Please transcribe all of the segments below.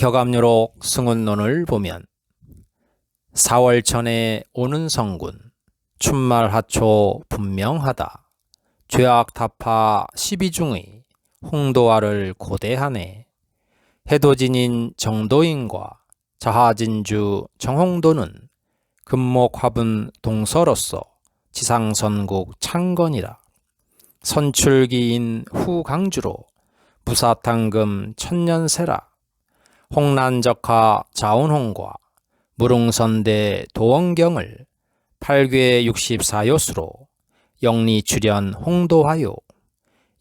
격압유록 승운론을 보면 4월 전에 오는 성군 춘말하초 분명하다. 죄악 타파 12중의 홍도화를 고대하네. 해도진인 정도인과 자하진주 정홍도는 금목화분 동서로서 지상선국 창건이라 선출기인 후강주로 무사탕금 천년세라 홍난적하 자운홍과 무릉선대 도원경을 8괴 64요수로 영리출연 홍도하요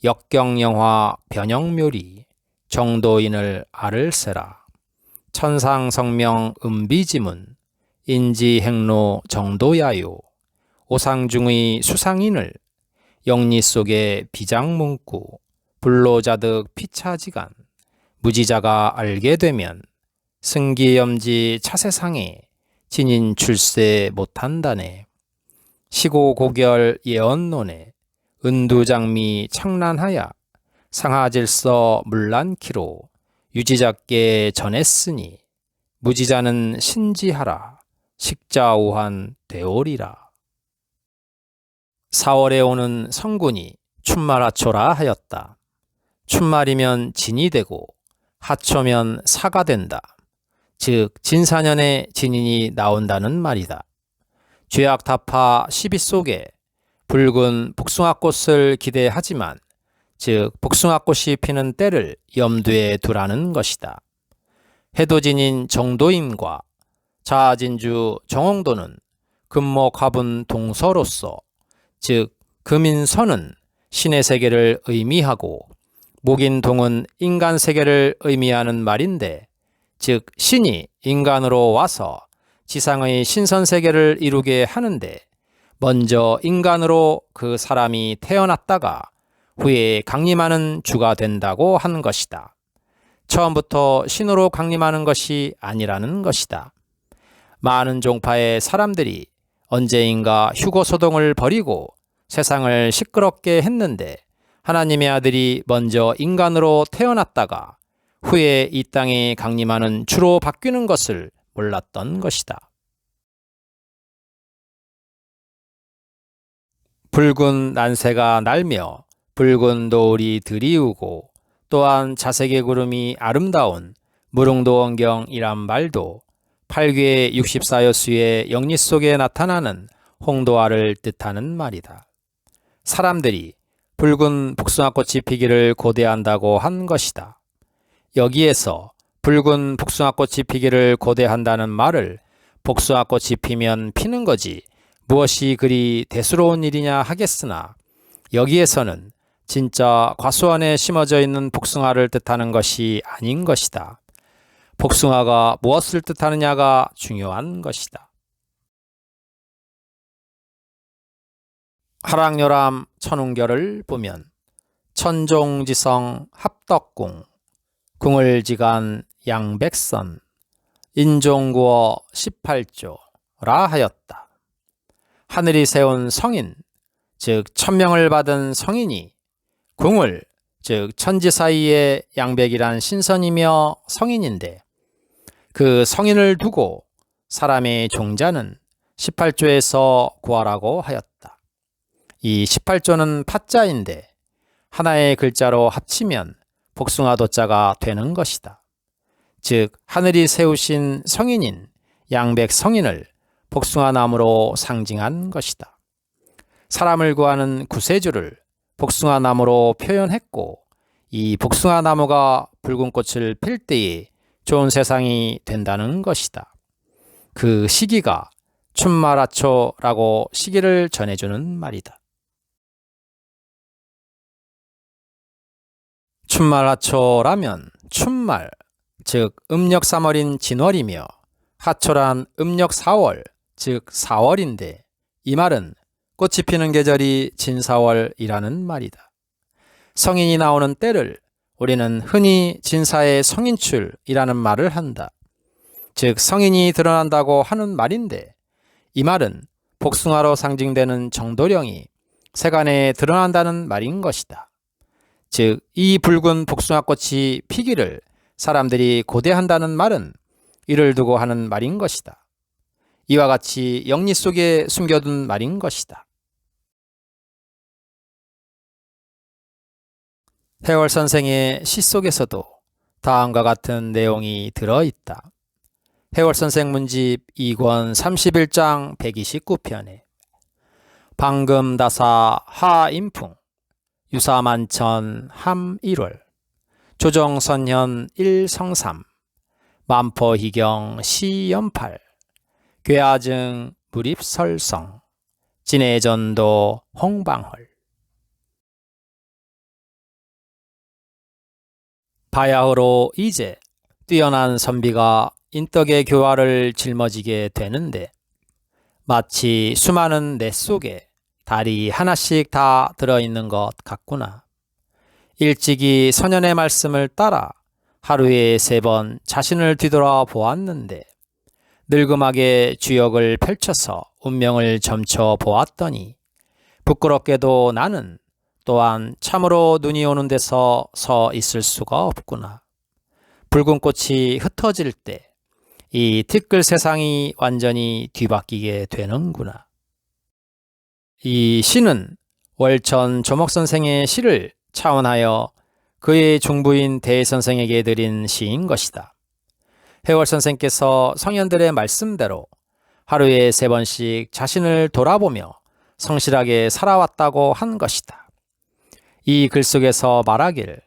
역경영화 변형묘리 정도인을 아를세라 천상성명 음비지문 인지행로 정도야요 오상중의 수상인을 영리 속에 비장문구 불로자득 피차지간 무지자가 알게 되면 승기염지 차세상에 진인 출세 못한다네. 시고고결 예언론에 은두장미 창란하야 상하질서 물란키로 유지자께 전했으니 무지자는 신지하라. 식자우한 되오리라. 4월에 오는 성군이 춘말하초라 하였다. 춘말이면 진이 되고 하초면 사가 된다. 즉 진사년에 진인이 나온다는 말이다. 죄악 타파 시비 속에 붉은 복숭아꽃을 기대하지만 즉 복숭아꽃이 피는 때를 염두에 두라는 것이다. 해도진인 정도임과 자진주 정홍도는 금목화분 동서로서 즉 금인선은 신의 세계를 의미하고 목인동은 인간 세계를 의미하는 말인데 즉 신이 인간으로 와서 지상의 신선 세계를 이루게 하는데 먼저 인간으로 그 사람이 태어났다가 후에 강림하는 주가 된다고 하는 것이다. 처음부터 신으로 강림하는 것이 아니라는 것이다. 많은 종파의 사람들이 언제인가 휴고 소동을 벌이고 세상을 시끄럽게 했는데 하나님의 아들이 먼저 인간으로 태어났다가 후에 이 땅에 강림하는 주로 바뀌는 것을 몰랐던 것이다. 붉은 난새가 날며 붉은 노을이 들이우고 또한 자색의 구름이 아름다운 무릉도원경이란 말도 8괴 64여수의 영리 속에 나타나는 홍도화를 뜻하는 말이다. 사람들이 붉은 복숭아꽃이 피기를 고대한다고 한 것이다. 여기에서 붉은 복숭아꽃이 피기를 고대한다는 말을 복숭아꽃이 피면 피는 거지 무엇이 그리 대수로운 일이냐 하겠으나 여기에서는 진짜 과수원에 심어져 있는 복숭아를 뜻하는 것이 아닌 것이다. 복숭아가 무엇을 뜻하느냐가 중요한 것이다. 하락요람 천웅결을 보면 천종지성 합덕궁 궁을지간 양백선 인종구어 18조라 하였다. 하늘이 세운 성인 즉 천명을 받은 성인이 궁을 즉 천지 사이의 양백이란 신선이며 성인인데 그 성인을 두고 사람의 종자는 18조에서 구하라고 하였다. 이 18조는 파자인데 하나의 글자로 합치면 복숭아 도자가 되는 것이다. 즉 하늘이 세우신 성인인 양백 성인을 복숭아 나무로 상징한 것이다. 사람을 구하는 구세주를 복숭아 나무로 표현했고 이 복숭아 나무가 붉은 꽃을 필 때에 좋은 세상이 된다는 것이다. 그 시기가 춘마라초라고 시기를 전해주는 말이다. 춘말하초라면 춘말, 즉 음력 3월인 진월이며 하초란 음력 4월, 즉 4월인데 이 말은 꽃이 피는 계절이 진사월이라는 말이다. 성인이 나오는 때를 우리는 흔히 진사의 성인출이라는 말을 한다. 즉 성인이 드러난다고 하는 말인데 이 말은 복숭아로 상징되는 정도령이 세간에 드러난다는 말인 것이다. 즉, 이 붉은 복숭아꽃이 피기를 사람들이 고대한다는 말은 이를 두고 하는 말인 것이다. 이와 같이 영리 속에 숨겨둔 말인 것이다. 해월 선생의 시 속에서도 다음과 같은 내용이 들어있다. 해월 선생 문집 2권 31장 129편에 방금 다사 하인풍 유사만천 함 1월 조정선현 1성삼 만포희경 시연팔 괴아증 무립설성 진해전도 홍방헐 바야흐로 이제 뛰어난 선비가 인덕의 교화를 짊어지게 되는데 마치 수많은 뇌 속에 달이 하나씩 다 들어있는 것 같구나. 일찍이 선현의 말씀을 따라 하루에 세 번 자신을 뒤돌아 보았는데 늙음하게 주역을 펼쳐서 운명을 점쳐 보았더니 부끄럽게도 나는 또한 참으로 눈이 오는 데서 서 있을 수가 없구나. 붉은 꽃이 흩어질 때 이 티끌 세상이 완전히 뒤바뀌게 되는구나. 이 시는 월천 조목 선생의 시를 차원하여 그의 중부인 대 선생에게 드린 시인 것이다. 해월 선생께서 성현들의 말씀대로 하루에 세 번씩 자신을 돌아보며 성실하게 살아왔다고 한 것이다. 이 글 속에서 말하길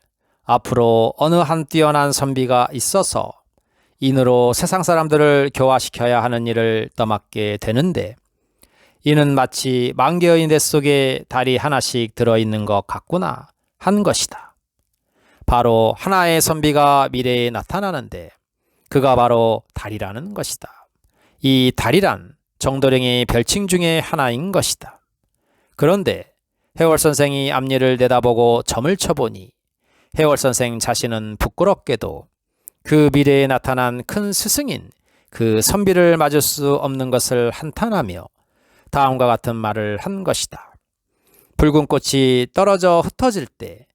앞으로 어느 한 뛰어난 선비가 있어서 인으로 세상 사람들을 교화시켜야 하는 일을 떠맡게 되는데 이는 마치 만 개의 뇌 속에 달이 하나씩 들어있는 것 같구나 한 것이다. 바로 하나의 선비가 미래에 나타나는데 그가 바로 달이라는 것이다. 이 달이란 정도령의 별칭 중에 하나인 것이다. 그런데 해월 선생이 앞니를 내다보고 점을 쳐보니 해월 선생 자신은 부끄럽게도 그 미래에 나타난 큰 스승인 그 선비를 맞을 수 없는 것을 한탄하며 다음과 같은 말을 한 것이다. 붉은 꽃이 떨어져 흩어질 때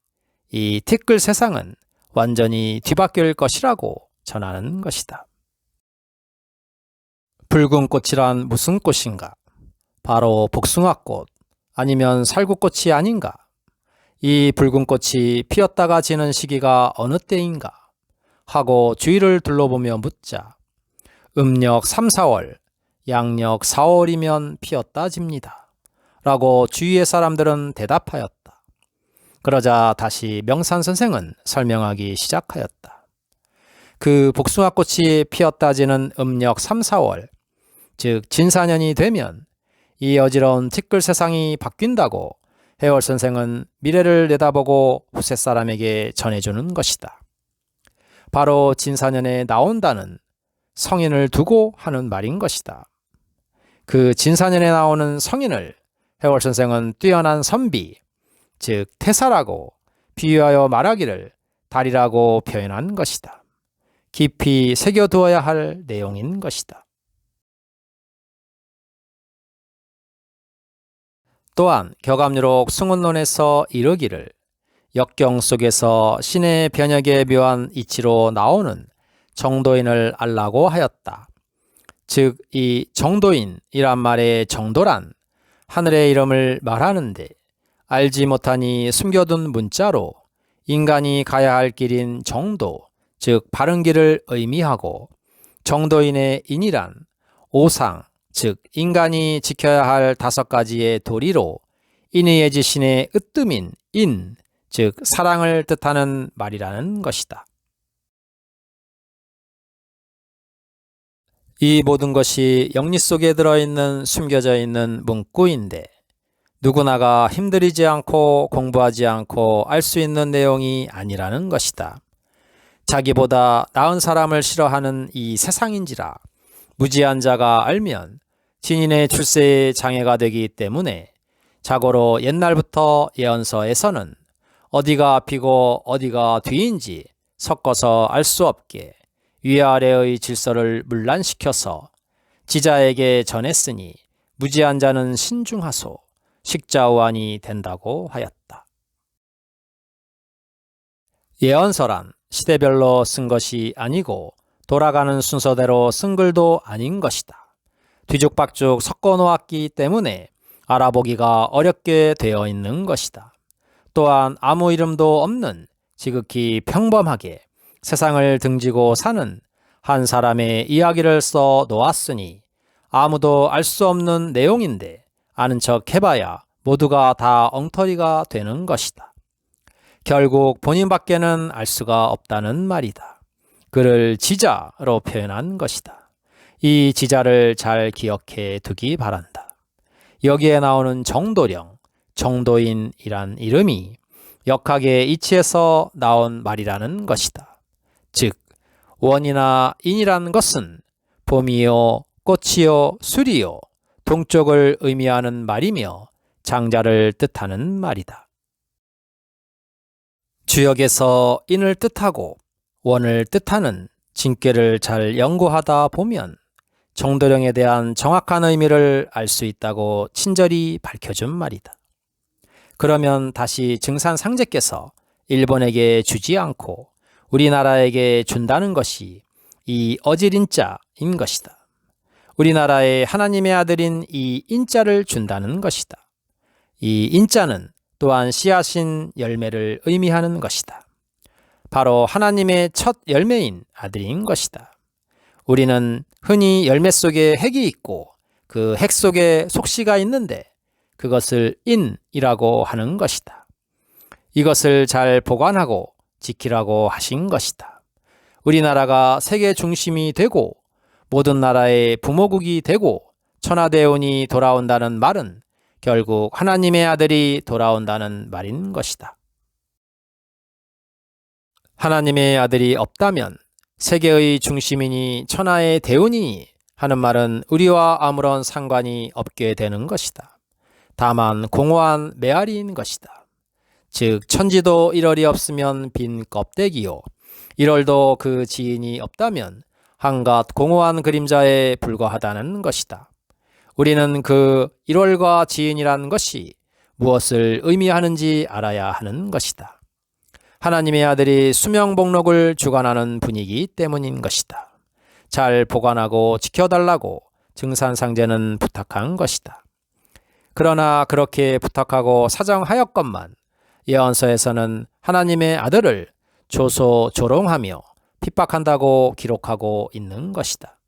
이 티끌 세상은 완전히 뒤바뀔 것이라고 전하는 것이다. 붉은 꽃이란 무슨 꽃인가? 바로 복숭아꽃 아니면 살구꽃이 아닌가? 이 붉은 꽃이 피었다가 지는 시기가 어느 때인가? 하고 주위를 둘러보며 묻자. 음력 3, 4월, 양력 4월이면 피었다 집니다. 라고 주위의 사람들은 대답하였다. 그러자 다시 명산 선생은 설명하기 시작하였다. 그 복숭아 꽃이 피었다 지는 음력 3, 4월, 즉 진사년이 되면 이 어지러운 티끌 세상이 바뀐다고 해월 선생은 미래를 내다보고 후세 사람에게 전해주는 것이다. 바로 진사년에 나온다는 성인을 두고 하는 말인 것이다. 그 진사년에 나오는 성인을 해월 선생은 뛰어난 선비, 즉 태사라고 비유하여 말하기를 달이라고 표현한 것이다. 깊이 새겨두어야 할 내용인 것이다. 또한 격암유록 승원론에서 이르기를 역경 속에서 신의 변혁에 묘한 이치로 나오는 정도인을 알라고 하였다. 즉, 이 정도인이란 말의 정도란 하늘의 이름을 말하는데 알지 못하니 숨겨둔 문자로 인간이 가야 할 길인 정도, 즉 바른 길을 의미하고 정도인의 인이란 오상, 즉 인간이 지켜야 할 다섯 가지의 도리로 인의의 지신의 으뜸인 인, 즉 사랑을 뜻하는 말이라는 것이다. 이 모든 것이 영리 속에 들어있는 숨겨져 있는 문구인데 누구나가 힘들이지 않고 공부하지 않고 알 수 있는 내용이 아니라는 것이다. 자기보다 나은 사람을 싫어하는 이 세상인지라 무지한 자가 알면 신인의 출세에 장애가 되기 때문에 자고로 옛날부터 예언서에서는 어디가 앞이고 어디가 뒤인지 섞어서 알 수 없게 위아래의 질서를 문란시켜서 지자에게 전했으니 무지한 자는 신중하소 식자우안이 된다고 하였다. 예언서란 시대별로 쓴 것이 아니고 돌아가는 순서대로 쓴 글도 아닌 것이다. 뒤죽박죽 섞어 놓았기 때문에 알아보기가 어렵게 되어 있는 것이다. 또한 아무 이름도 없는 지극히 평범하게 세상을 등지고 사는 한 사람의 이야기를 써 놓았으니 아무도 알 수 없는 내용인데 아는 척 해봐야 모두가 다 엉터리가 되는 것이다. 결국 본인밖에는 알 수가 없다는 말이다. 그를 지자로 표현한 것이다. 이 지자를 잘 기억해 두기 바란다. 여기에 나오는 정도령, 정도인이란 이름이 역학의 이치에서 나온 말이라는 것이다. 즉, 원이나 인이란 것은 봄이요, 꽃이요, 술이요, 동쪽을 의미하는 말이며 장자를 뜻하는 말이다. 주역에서 인을 뜻하고 원을 뜻하는 진꾀를 잘 연구하다 보면 정도령에 대한 정확한 의미를 알 수 있다고 친절히 밝혀준 말이다. 그러면 다시 증산상제께서 일본에게 주지 않고 우리나라에게 준다는 것이 이 어질인자인 것이다. 우리나라의 하나님의 아들인 이 인자를 준다는 것이다. 이 인자는 또한 씨앗인 열매를 의미하는 것이다. 바로 하나님의 첫 열매인 아들인 것이다. 우리는 흔히 열매 속에 핵이 있고 그 핵 속에 속씨가 있는데 그것을 인이라고 하는 것이다. 이것을 잘 보관하고 지키라고 하신 것이다. 우리나라가 세계 중심이 되고 모든 나라의 부모국이 되고 천하대운이 돌아온다는 말은 결국 하나님의 아들이 돌아온다는 말인 것이다. 하나님의 아들이 없다면 세계의 중심이니 천하의 대운이니 하는 말은 우리와 아무런 상관이 없게 되는 것이다. 다만 공허한 메아리인 것이다. 즉 천지도 1월이 없으면 빈 껍데기요. 1월도 그 지인이 없다면 한갓 공허한 그림자에 불과하다는 것이다. 우리는 그 1월과 지인이란 것이 무엇을 의미하는지 알아야 하는 것이다. 하나님의 아들이 수명 복록을 주관하는 분이기 때문인 것이다. 잘 보관하고 지켜달라고 증산상제는 부탁한 것이다. 그러나 그렇게 부탁하고 사정하였건만 예언서에서는 하나님의 아들을 조소 조롱하며 핍박한다고 기록하고 있는 것이다.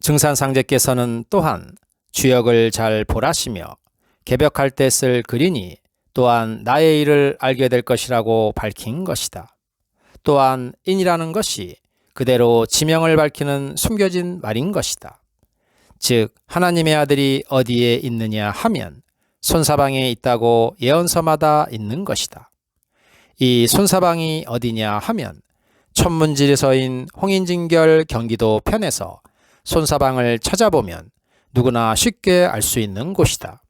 증산상제께서는 또한 주역을 잘 보라시며 개벽할 때 쓸 글이니 또한 나의 일을 알게 될 것이라고 밝힌 것이다. 또한 인이라는 것이 그대로 지명을 밝히는 숨겨진 말인 것이다. 즉 하나님의 아들이 어디에 있느냐 하면 손사방에 있다고 예언서마다 있는 것이다. 이 손사방이 어디냐 하면 천문지리서인 홍인진결 경기도 편에서 손사방을 찾아보면 누구나 쉽게 알 수 있는 곳이다.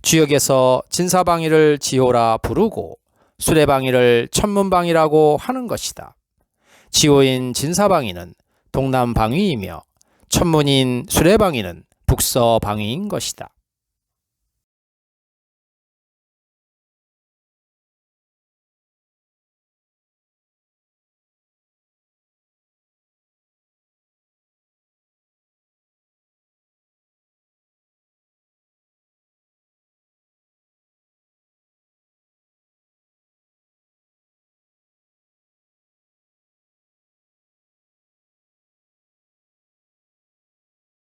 주역에서 진사방위를 지호라 부르고 수레방위를 천문방위라고 하는 것이다. 지호인 진사방위는 동남방위이며 천문인 수레방위는 북서방위인 것이다.